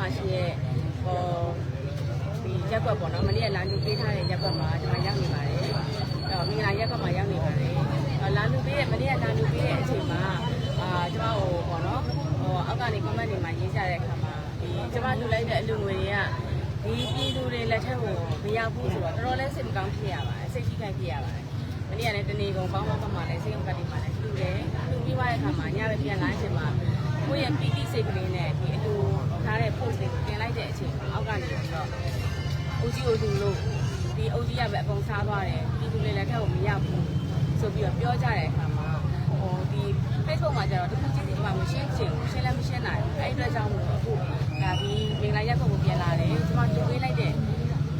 မှာရှိရဲ့ဟောဒီရက်ကွက်ပေါ့နော်မနေ့ကလာလူပေးထားတဲ့ရက်ကွက်မှာကျွန်မရောက်နေပါတယ်အဲ့တော့မင်္ဂလာရက်ကွက်မှာရောက်နေပါတယ်အဲ့လာလူပေးရဲ့မနေ့ကလာလူပေးတဲ့အချိန်မှာအာကျွန်မဟိုပေါ့နော်ဟိုအောက်ကနေ comment တွေမှာရေးကြတဲ့အခါမှာဒီကျွန်မလူလိုက်တဲ့အလူငွေတွေကဒီပြည်သူတွေလက်ထက်ကိုမရောက်ဘူးဆိုတော့တော်တော်လေးစိတ်မကောင်းဖြစ်ရပါတယ်စိတ်ထိခိုက်ဖြစ်ရပါတယ်မနေ့ကလည်းတနေကုန်ပေါင်းပေါင်းမှာလည်းစိတ်ုံကတိမှာလည်းလူတယ်လူပြီးသွားတဲ့အခါမှာညပဲပြန်လာချိန်မှာ ကိုယ့်ရဲ့ပီတိစိတ်ကလေးနဲ့ဒီအတူထားတဲ့ post တွေကိုတင်လိုက်တဲ့အချိန်မှာအောက်ကနေပြီးတော့အုတ်ကြီးအုတ်သူလို့ဒီအုတ်ကြီးကပဲအကုန်စားသွားတယ်ပြည်သူတွေလည်းထက်ကိုမရဘူးဆိုပြီးတော့ပြောကြတဲ့အခါမှာဟိုဒီ Facebook မှာကျတော့တခုချင်းစီကမရှင်းချင်ဘူးရှင်းလည်းမရှင်းနိုင်ဘူးအဲ့ဒီအတွက်ကြောင့်မို့အခုဒါဒီမင်္ဂလာရက်ကိုပြန်လာတယ်ကျွန်မတူပေးလိုက်တဲ့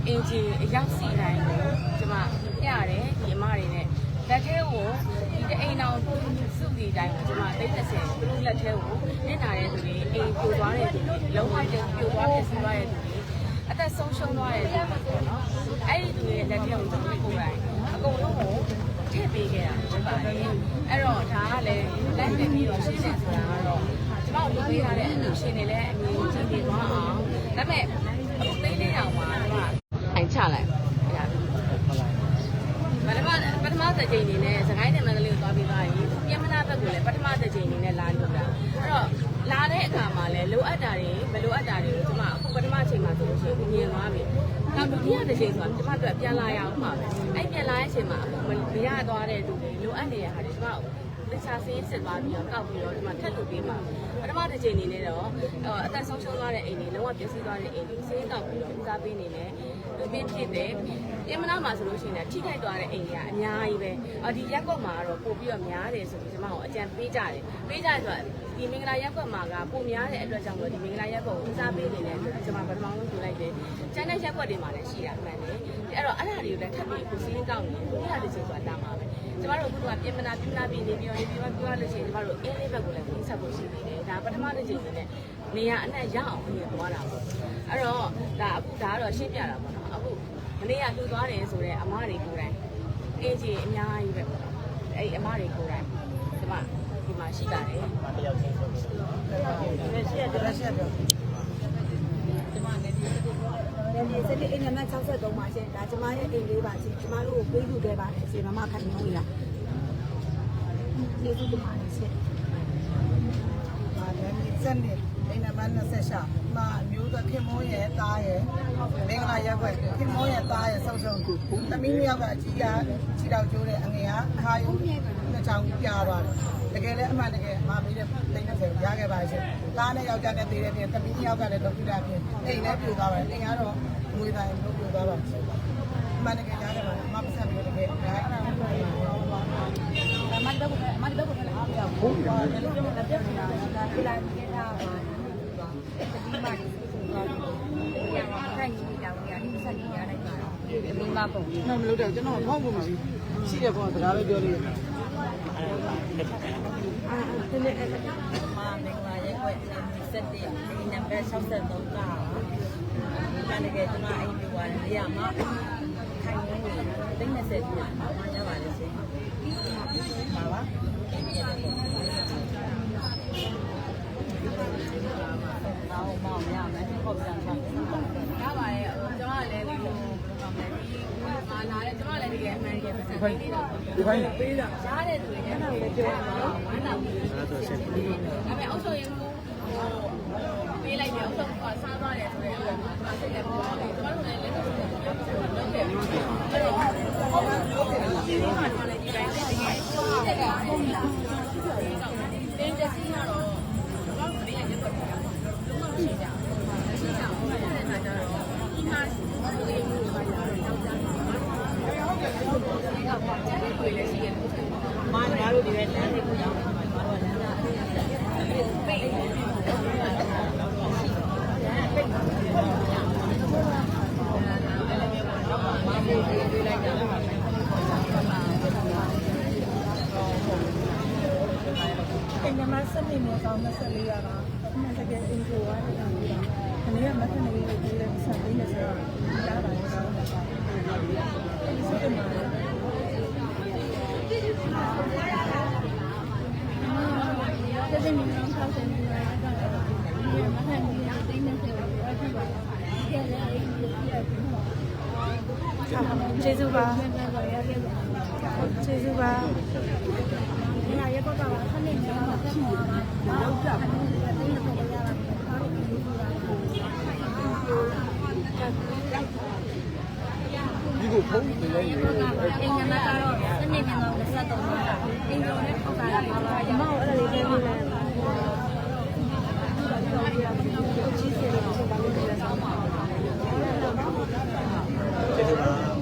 အင်ဂျီအရောက်စီတိုင်းကိုကျွန်မပြရတယ်ဒီအမတွေနဲ့လက်ထဲကိုဒီတအိ မ်အောင်စုဒီတိုင်းကိုကျွန်မသိတဲ့ဆယ်သူတို့လက်ထဲကိုနစ်နာတဲ့သူတွေအိမ်ပြိုသွားတဲ့သူတွေလုံးဝပြိုသွားပြစီသွားတဲ့သူတွေအသက်ဆုံးရှုံးသွားတဲ့လူတွေပေါ့နော်အဲ့ဒီလူတွေရဲ့လက်ထဲကိုကျွန်တော်ကိုယ်တိုင်အကုန်လုံးကိုထည့်ပေးခဲ့တာဖြစ်ပါတယ်အဲ့တော့ဒါကလည်းလိုက်နေပြီးတော့ရှင်းတယ်ဆိုတာကတော့ကျွန်တော်လုပ်ပေးထားတဲ့အလူရှင်တွေလည်းအမြင်ကြည့်နေသွားအောင်ဒါပေမဲ့အခုသိလေးတောင်မှာကျွန်တော်ထိုင်ချလိုက်အဲ့ဒါပထမပထမတစ်ချိန်အနေနဲ့စကိုင်းနယ်မန္တလေးကိုသွားပြီးသွားရင် ပြင်မနာဘက်ကိုလည်းပထမတစ်ချိန်အနေနဲ့လာလို့တာအဲ့တော့လာတဲ့အခါမှာလည်းလိုအပ်တာတွေမလိုအပ်တာတွေကိုကျွန်မအခုပထမချိန်မှာဆိုလို့ရှိရင်မြင်သွားပြီနောက်ဒုတိယတစ်ချိန်ဆိုတာကျွန်မတို့ပြန်လာရအောင်ပါပဲအဲ့ပြန်လာတဲ့အချိန်မှာအခုမရသွားတဲ့လူတွေလိုအပ်နေတဲ့ဟာတွေကျွန်မ တခြားစင်းစစ်သွားပြီးတော့ကောက်ပြီးတော့ဒီမှာထပ်လုပ်ပေးပါပထမတစ်ချိန်အနေနဲ့တော့အသက်ဆုံးရှုံးသွားတဲ့အိမ်တွေလုံးဝပျက်စီးသွားတဲ့အိမ်တွေစင်းကောက်ပြီးတော့ဦးစားပေးနေတယ်လူပြင်းဖြစ်တယ်ပြင်မနာမှာဆိုလို့ရှိရင်ထိခိုက်သွားတဲ့အိမ်တွေကအများကြီးပဲအော်ဒီရက်ကွက်မှာကတော့ပို့ပြီးတော့များတယ်ဆိုပြီးကျွန်မတို့အကြံပေးကြတယ်ပေးကြတယ်ဆိုတော့ဒီမင်္ဂလာရက်ကွက်မှာကပိုများတဲ့အတွက်ကြောင့်မို့ဒီမင်္ဂလာရက်ကွက်ကိုဦးစားပေးနေတယ်ဆိုတော့ကျွန်မပထမဆုံးပြောလိုက်တယ်ကျန်တဲ့ရက်ကွက်တွေမှာလည်းရှိတာမှန်တယ်အဲ့တော့အဲ့ဒါတွေကိုလည်းထပ်ပြီးကိုစင်းကောက်နေတယ်အဲ့ဒါတစ်ချိန်ဆိုတာတာမှာပဲ ကျမတို့အခုကပြင်မနာပြင်မနာပြည်နေပြီးတော့နေပြီးတော့ပြောလို့ရှိရင်ကျမတို့အင်းလေးဘက်ကိုလည်းဝင်ဆက်ဖို့ရှိနေတယ်ဒါပထမတစ်ချိန်နဲ့နေရအနှံ့ရအောင်ပြင်သွားတာပေါ့အဲ့တော့ဒါအခုဒါကတော့ရှင်းပြတာပေါ့နော်အခုမနေ့ကလှူသွားတယ်ဆိုတော့အမားတွေကိုယ်တိုင်အင်းကြီးအများကြီးပဲပေါ့အဲ့အမားတွေကိုယ်တိုင်ဒီမှာဒီမှာရှိပါတယ်မတယောက်ချင်းဆိုပြီးလက်ရှိရတယ်လက်ရှိရတယ် ဒီမှာလည်းဒီတယ်ဒီစတိအိမ်နံပါတ်63ပါရှင်ဒါကျမရဲ့အိမ်လေးပါရှင်ကျမတို့ကိုပေးလူခဲ့ပါတယ်ရှင်မမခိုင်နှုံးရကျေးဇူးတင်ပါတယ်ရှင်ပါတယ်စက်နေအိမ်နံပါတ်28မှာမျိုးသခင်မိုးရဲ့သားရဲ့မင်္ဂလာရက်ွက်ခင်မိုးရဲ့သားရဲ့ဆုံဆုံသမီးမြောက်ကအကြီးကခြေတော်ကျိုးတဲ့အငယ်ကခါယုံနှစ်ချောင်းပြားသွားတယ် တကယ်လည်းအမှန်တကယ်မပေးတဲ့တိတ်20ရခဲ့ပါရှင်သားနဲ့ယောက်ျားနဲ့တည်တဲ့ပြင်သမီးမြောက်ကလည်းဒေါက်တာပြင်အိမ်လည်းပြိုသွားပါတယ်အိမ်ကတော့ငွေတိုင်းလို့ပြိုသွားပါရှင်အမှန်တကယ်ရားတယ်ပါမပတ်ဆက်ပြီးတကယ်ဒါအဲ့ဒါမှမဟုတ်ပါဘူးမတ်တော့မတ်တော့ကိုလည်းအားရအောင်ဟုတ်ပါဘူးလည်းကျွန်တော်လက်ပြနေတာဒါဒီလိုက်ပြတာပါဒီမှာဒီကတော့ခိုင်ကြီးတောင်ရဒီစက်ကြီးရလိုက်ပါတော့မိမပုံလေးနော်မလုပ်တော့ကျွန်တော်ဖောက်ဖို့မရှိရှိတဲ့ကောင်စကားလေးပြောလို့ အာတနေ့အဲ့မှာမင်္ဂလာရက်ွက်17ဒီနံပါတ်63ကတန်တကယ်ကျွန်မအိမ်ပြသွားတယ်နေရာမှာခိုင်နေနေတိတ်20ပြည့်မှာရပါလိမ့်ရှင်ပါပါအိမ်ပြတယ်တော့မောင်ရမယ်ဟုတ်ကြပါရပါတယ်ကျွန်တော်လည်းဒီလိုဘယ်လိုမှမလဲဒီမာလာတယ်ကျွန်တော်လည်းဒီကအမှ န်တကယ်ပတ်စံပေးနေတာဒီပိုင်းပေးတာရားတဲ့သူတွေအဲ့ဒါကိုလည်းပြောရမှာဝမ်းသာဘူးဒါပေမဲ့အုပ်ချုပ်ရေးမှုဟိုပေးလိုက်တယ်အုပ်ချုပ်ကစားသွားတယ်ဆိုတော့ကျွန်တော်စိတ်လည်းပြောတယ်ကျွန်တော်လည်းလက်တွေ့လုပ်တယ်လုပ်တယ်အဲ့တော့ဟုတ်ပါဘူးဒီမှာတော့လည်းဒီတိုင်းလေးတကယ်တက်ကပုံလာတင်းတက်စီကတော့ကျွန်တော်တို့ရဲ့ရက်ွက်ပြတာလုံးဝမရှိကြဘူးမရှိကြဘူးအဲ့ဒါကြတော့ဒီမှာဒီလိုမျိုးပါလာတော့ကြောက်ကြတယ်ဒီကဘာကြတဲ့ကိုလည်းရှိရတယ် မာငါတို့ဒီပဲလမ်းတွေကိုရောက်နေမှာငါတို့ကလမ်းသားပိတ်ပိတ်မာမေးပေးလိုက်တာ အိ မစက်နေမောကောင်း24ရာပါအမှန်တကယ်အင်ဂျိုဝါးနေတာပါခဏရမတ်နေလေးကိုလည်းဆက်ပြီးနေစရာတားပါလို့ဆောင်းတာပါဒီစက်မှာတဲ့ဒီမျိုးကောင်းတဲ့ဒီမှာကတော့ဒီမှာမှန်ပြီးတော့သိနေတယ်ဘာဖြစ်ပါလဲ။ကျေးဇူးအရင်ကြီးရပြီ။ကျေးဇူးပါ။ကျေးဇူးပါ။ ဒီဟာရက်တော့ကဆနေနေမှာတက်မှာပါတော့ကြပါဘူးအတင်းတော့ရတာအားလုံးဒီလိုပါဒီကိုဖုန်းနေလဲရေအင်္ဂနာကတော့စနေနေတော့လက်တော့မှာအင်္ဂလိပ်နဲ့ပေါက်တာပါပါရမအဲ့ဒါလေးလေးလေး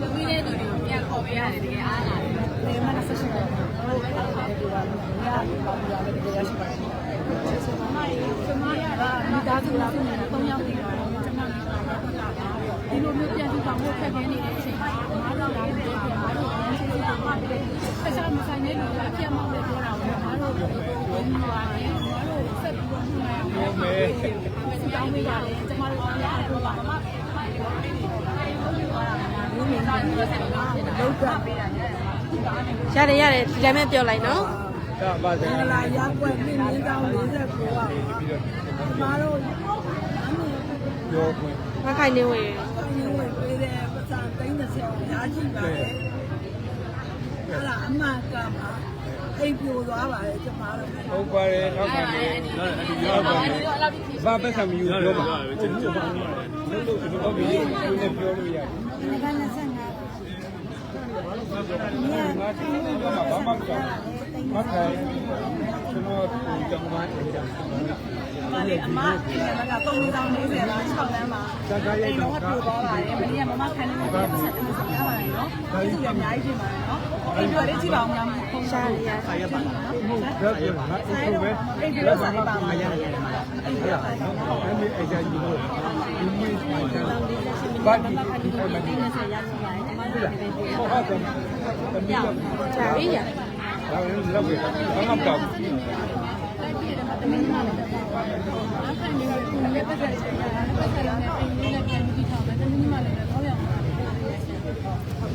သမီးလေးတို့တွေကိုပြန်ခေါ်ပေးရတယ်တကယ်အားလာတယ် ဒီမှာဆက်ရှင်တော့ဟုတ်ကဲ့ပါဒီပါရပါပါလည်းတကယ်ရရှိပါတယ်ကျမရဲ့ကျမရတာမိသားစုလားပြန်တော့၃ယောက်နေပါတယ်ကျမမိသားစုကဒီလို မျိုးပြန်ပြီးတော့ခက်ခဲနေတဲ့အချိန်မှာအားလုံးလာပြီးပြန်အားလုံးရင်းချင်းချင်းပါတယ်ဆက်စားမဆိုင်တဲ့လူကအပြတ်မောက်ပဲပြောတာကိုအားလုံးဝင်ပါတယ်အားလုံးဆက်ပြီးတော့ညှိနှိုင်းအောင်မဲတောင်းပေးပါတယ်ကျမတို့အားလုံးပြောပါမဘူးမင်းကလည်းဆက်ပြီးတော့လောက်ကြပေးတာညရတယ်ရတယ်ဒီတိုင်းပဲပြောလိုက်နော်ဒါပါစမင်္ဂလာရက်ွက်မြင့်မြင့်ကောင်း49ပါပါကျမတို့ပြောခွင့်မခိုင်နေဝင်အင်းဝင်ပေးတဲ့ပတ်စံ30 ရာရှိပါတယ်အဲ့ဒါအမှန်ကမှာအိမ်ပြိုသွားပါတယ်ကျမတို့ဟုတ်ပါတယ်နောက်ပါနေနောက်ပါနေဘာပဲဆံမယူပြောပါကျွန်တော်ပါလို့လို့တော့ဒီလိုနဲ့ပြောလို့ရတယ်ဒီကနေ့ဆက်ငါငါချင်းတော့ဘာမှမကြောက် မခိုင်ကျွန်တော်ကြောင်မှန်းတယ်အမလေးအမဒီက3040လား6လမ်းမှာဒါကြရိုက်တော့တော့ပြိုသွားပါတယ်မနေ့ကမမခန်းလေးကိုပတ်စံ30ရပါတယ်နော်ဒီလိုအများကြီးပြင်ပါတယ်နော်အိမ်ပြိုလေးကြည့်ပါဦးများဖုန်းရှားရဆာရပါနော်ဒါပြောပါငါအုပ်ပဲအိမ်ပြိုလေးစာလေးပါမှာရတယ်အဲ့ဒီအကြကြီးလို့ဒီနေ့ဘာဒီဒီအဲ့မှာဒီဟုတ်ကဲ့တမီးတော့ကြာပြီရ ဒါလည်းလောက်ပဲဘာမှမတောက်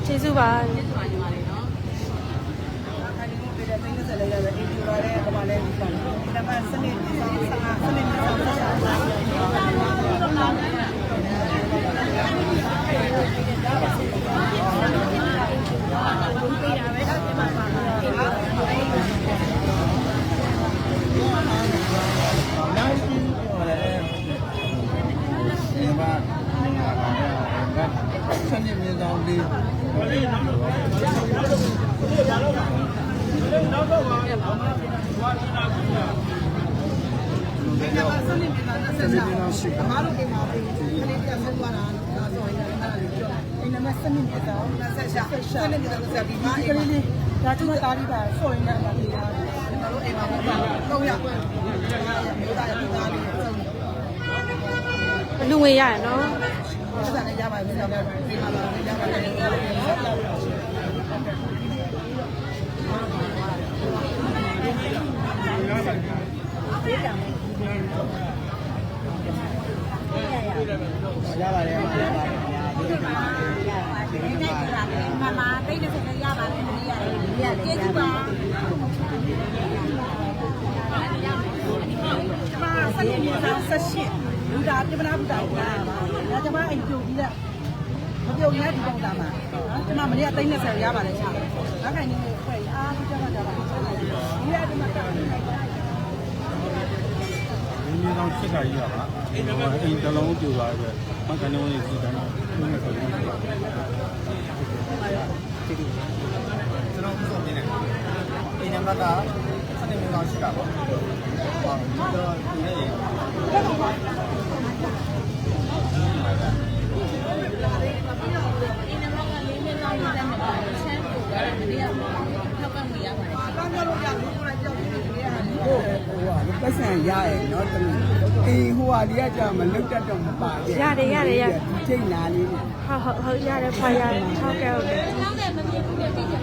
ကျေးဇူးပါဒီမှာညီမလေးနော်အဲဒီလိုပြတဲ့30လေးရတယ်အိမ်ပြိုပါတယ်ကမလေးဒီကနေ့ဒီမှာစနေဆောင်ဆောင်စနေဆောင်ဆောင် နိုင်ပြီဟိုလည်းဒီမှာဆန်းနေမြင်ဆောင်လေး ဒီမှာစနေမြန်မာဆက်ဆောင်အမားတို့အိမ်မှာခလေးပြဆက်သွားတာနော်ဆိုရင်အဲ့ဒါလေးပြောအိမ်မှာစနေမြန်မာဆက်ရှာစနေမြန်မာဆက်ပြီးမှအိမ်မှာဒါကျမတားပြီးပါဆိုရင်လည်းအမှန်တရားကျွန်တော်တို့အိမ်မှာပေါ့တော့ရမြို့သားရဲ့မြို့သားလေးစုံအလူဝင်ရရနော်ဆက်ဆံနေကြပါမယ်ဆက်ပါဒီမှာလာနေကြပါမယ်ရပါတယ်ရပါတယ် မမတိတ်နေဆက်ရပါတယ်ဒီ ရတယ်ကျေးဇူးပါကျမဆက်နေနေတာဆက်ရှိလူတာပြမနာဘူးတာကပါဒါကျမအိမ်ပြုတ်ပြီးလက်မပြုတ်ရဒီပုံတာမှာကျမမနေ့ကသိန်း30ရပါတယ်ချာနောက်ခိုင်နေခွဲအားဒီကျမကြပါဒီရဒီမှာတာမင်းမျိုးဆောင်ချစ်တာကြီးပါပါအိမ်အိမ်တလုံးပြူသွားတယ်မကန်နေဝင်စီတန်းတော့သူ့နဲ့ဆိုရင် ကျွန်တော်ဥဆုံးနေတယ်အိမ်နံပါတ်က7နေလောက်ရှိတာပေါ့ဟုတ်ပါဘူးကျွန်တော်ဒီနေ့ပတ်စံရရယ်နော်တမီးအေးဟိုဟာဒီကကြာမလွတ်တတ်တော့မပါဘူးရတယ်ရတယ်ရဒီချိန်လာလေးဟုတ်ဟုတ်ဟုတ်ရတယ်ဖွာရတယ်ဟုတ်ကဲ့ဟုတ်ကဲ့ဟုတ်ကဲ့မမြင်ဘူးပြည့်ပြည့်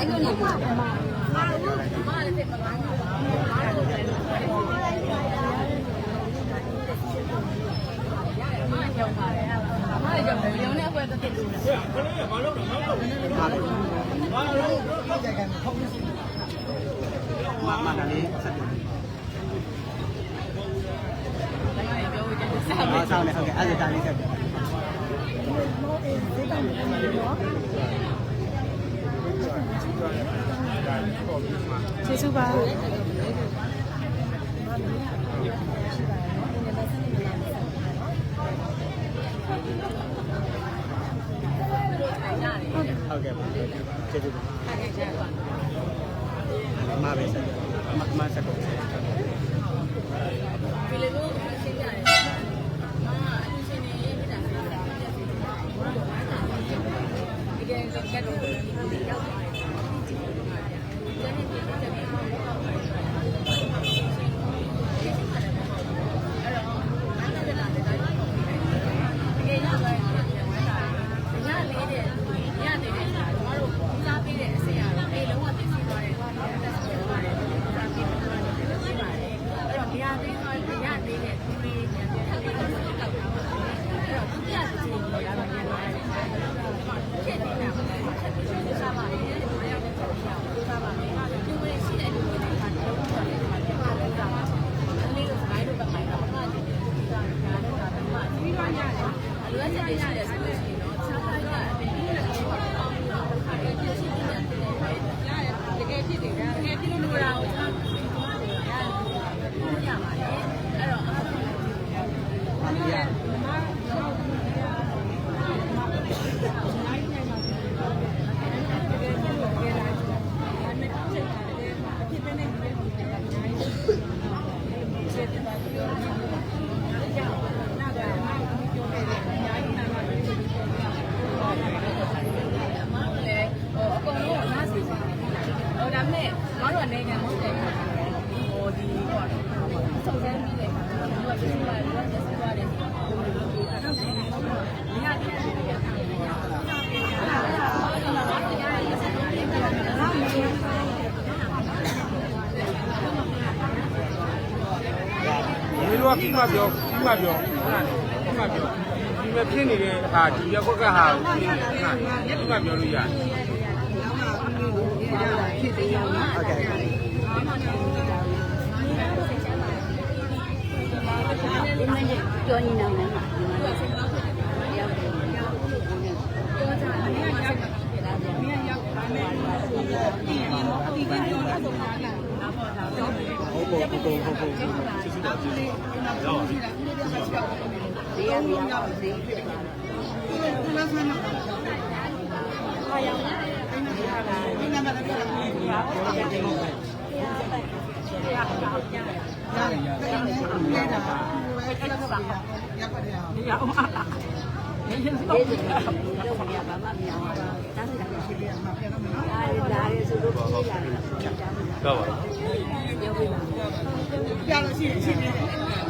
လိုက်တာလိုက်လို့နေမှာမမကလေးဆက်တယ်အော်ဆောင်းနေဟုတ်ကဲ့အဲ့ဒါလေးဆက်တယ် ကျေးဇူးပါ ကပြီးမှပြောပြီးမှပြောဟုတ်လားပြီးမှပြောဒီမဲ့ဖြစ်နေတဲ့ဟာဒီရက်ကွက်ကဟာကိုပြီးနေဟုတ်လားပြီးမှပြောလို့ရတယ်ဟုတ်ကဲ့ကြောင်းနေနေမှာဟုတ်ကဲ့ဟုတ်ကဲ့ဟုတ်ကဲ့ကျေးဇူးပါကျေးဇူးပါရောပါပြီဒီရမြောက်ဒီလေးစုတော့ရပါမမြောက်တာဒါဆိုရင်ရှိတယ်မှာပြန်တော့မနော်အားလာရဆိုလို့ရှိရတယ်ကြားမှာတော့ပါပြော ပြပါ ပြလို့ရှိရင်ရှိနေတယ်။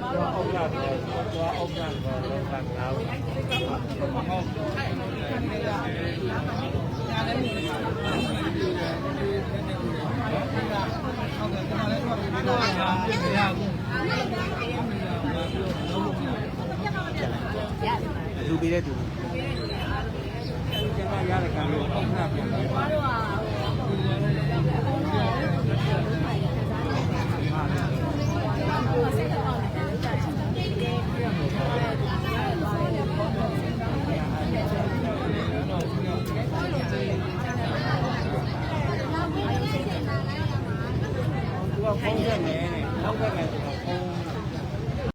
ည်းကြည့်ရအောင်။ဘာလို့လဲတော့ပါဘောနော်။မမတော့အဲ့ဒါကတည်းကတော့အားလုံးကြားပါလားလူပေးတဲ့သူကျန်ရရတဲ့ကံလို့ပုံနာပြန်တယ်သူကဖုန်း ဆက်နေတယ်နောက်ကနေသူ